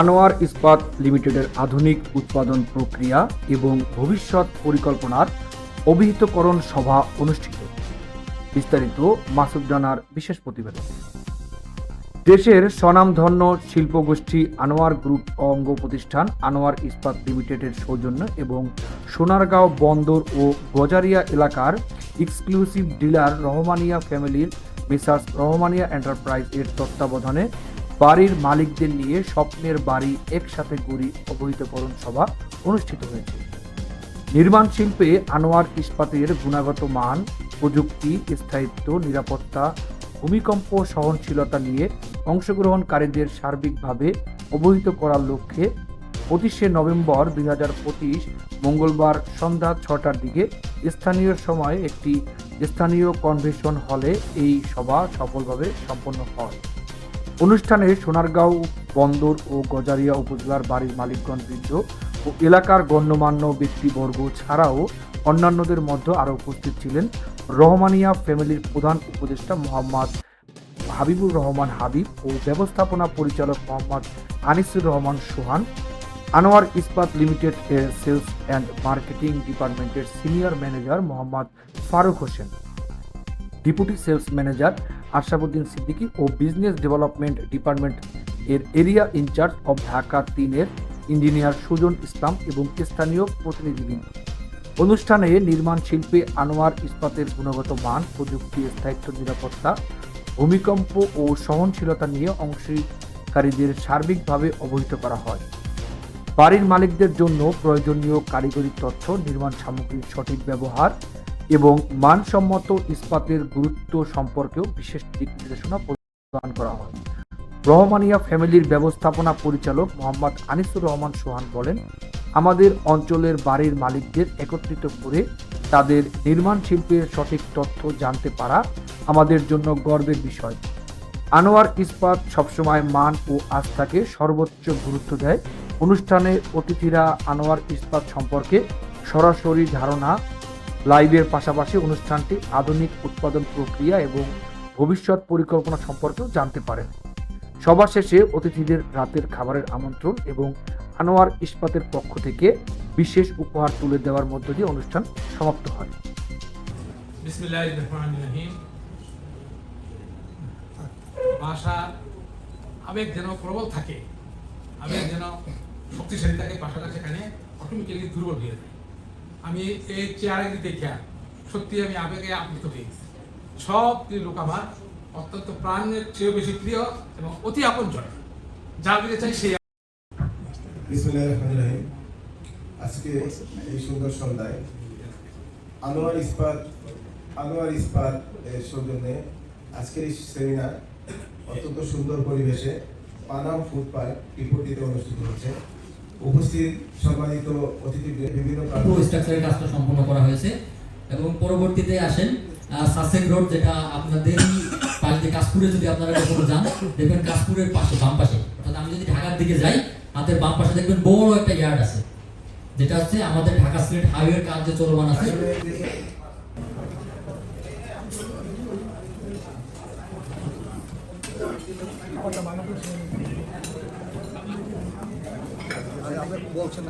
আনোয়ার ইস্পাত লিমিটেডের আধুনিক উৎপাদন প্রক্রিয়া এবং ভবিষ্যৎ পরিকল্পনার অভিহিতকরণ সভা অনুষ্ঠিত। বিস্তারিত মাসুদ জানার বিশেষ প্রতিবেদন। দেশের স্বনামধন্য শিল্পগোষ্ঠী আনোয়ার গ্রুপ অঙ্গ প্রতিষ্ঠান আনোয়ার ইস্পাত লিমিটেডের সৌজন্য এবং সোনারগাঁও বন্দর ও গজারিয়া এলাকার এক্সক্লুসিভ ডিলার রহমানিয়া ফ্যামিলির মিসার্স রহমানিয়া এন্টারপ্রাইজ এর তত্ত্বাবধানে বাড়ির মালিকদের নিয়ে স্বপ্নের বাড়ি একসাথে গড়ি অবহিতকরণ সভা অনুষ্ঠিত হয়েছে। নির্মাণ শিল্পে আনোয়ার ইস্পাতের গুণাগত মান, প্রযুক্তি, স্থায়িত্ব, নিরাপত্তা, ভূমিকম্প সহনশীলতা নিয়ে অংশগ্রহণকারীদের সার্বিকভাবে অবহিত করার লক্ষ্যে পঁচিশে নভেম্বর দুই হাজার পঁচিশ মঙ্গলবার সন্ধ্যা ছটার দিকে স্থানীয় সময়ে একটি স্থানীয় কনভেনশন হলে এই সভা সফলভাবে সম্পন্ন হয়। অনুষ্ঠানে সোনারগাঁও, বন্দর ও গজারিয়া উপজেলার বাড়ির মালিকগণ বৃদ্ধ ও এলাকার গণ্যমান্য ব্যক্তিবর্গ ছাড়াও অন্যান্যদের মধ্যে আরও উপস্থিত ছিলেন রহমানিয়া ফ্যামিলির প্রধান উপদেষ্টা মোহাম্মদ হাবিবুর রহমান হাবিব ও ব্যবস্থাপনা পরিচালক মোহাম্মদ আনিসুর রহমান সোহান। আনোয়ার ইস্পাত লিমিটেড এর সেলস অ্যান্ড মার্কেটিং ডিপার্টমেন্টের senior manager Mohammad Faruk Hossain. Deputy sales manager Ashrafuddin Siddiqui ও বিজনেস ডেভেলপমেন্ট ডিপার্টমেন্ট এর area in charge of Dhaka তিনের ইঞ্জিনিয়ার সুজন ইসলাম এবং স্থানীয় প্রতিনিধিবৃন্দ। অনুষ্ঠানে নির্মাণ শিল্পে আনোয়ার ইস্পাতের গুণগত মান, প্রযুক্তি, স্থায়িত্ব, নিরাপত্তা, ভূমিকম্প ও সহনশীলতা নিয়ে অংশীকারীদের সার্বিকভাবে অবহিত করা হয়। বাড়ির মালিকদের জন্য প্রয়োজনীয় কারিগরি তথ্য, নির্মাণ সামগ্রীর সঠিক ব্যবহার এবং মানসম্মত ইস্পাতের গুরুত্ব সম্পর্কেও বিশেষ দিক নির্দেশনা প্রদান করা হয়। রহমানিয়া ফ্যামিলির ব্যবস্থাপনা পরিচালক মোহাম্মদ আনিসুর রহমান সোহান বলেন, আমাদের অঞ্চলের বাড়ির মালিকদের একত্রিত করে তাদের নির্মাণ শিল্পের সঠিক তথ্য জানতে পারা আমাদের জন্য গর্বের বিষয়। আনোয়ার ইস্পাত সবসময় মান ও আস্থাকে সর্বোচ্চ গুরুত্ব দেয়। অনুষ্ঠানে অতিথিরা আনোয়ার ইস্পাত সম্পর্কে সরাসরি ধারণা লাইভের পাশাপাশি অনুষ্ঠানটি আধুনিক উৎপাদন প্রক্রিয়া এবং ভবিষ্যৎ পরিকল্পনা সম্পর্কেও জানতে পারেন। সভা শেষে অতিথিদের রাতের খাবারের আমন্ত্রণ এবং আনোয়ার ইস্পাতের পক্ষ থেকে বিশেষ উপহার তুলে দেওয়ার মধ্য দিয়ে অনুষ্ঠান সমাপ্ত হয়। ভাষা আবেগ যেন প্রবল থাকে, আবেগ যেন শক্তিশালী থাকে, ভাষাটা সেখানে অটোমেটিক্যালি দুর্বল হয়ে যায়। আমি এই চেয়ারে দেখে সত্যি আমি আবেগে আপ্লুত হয়ে গেছি। সব লোক আমার অত্যন্ত প্রাণের চেয়ে বেশি প্রিয় এবং অতি আপনজন যা দিতে চাই সেই আজকে এই সুন্দর সন্ধ্যায় আনোয়ার ইস্পাত আনোয়ার ইস্পাত সৌজন্যে আজকের এই সেমিনার অত্যন্ত সুন্দর পরিবেশে পানাম ফুড পার্ক ত্রিপুটিতে অনুষ্ঠিত হচ্ছে। উপস্থিত সম্মানিত অতিথিদের বিভিন্ন পুরো স্ট্রাকচারের কাজটা সম্পন্ন করা হয়েছে এবং পরবর্তীতে আসেন সাসেক রোড যেটা আপনাদের পাশ দিয়ে কাশপুরে যদি আপনারা কখনো যান দেখবেন কাশপুরের পাশে বাম পাশে। অর্থাৎ আমি যদি ঢাকার দিকে যাই হাতের বাম পাশে দেখবেন বড় একটা ইয়ার্ড আছে যেটা হচ্ছে আমাদের ঢাকা সিলেট হাইওয়ের কাজ যে চলমান আছে। আসলে বলছেন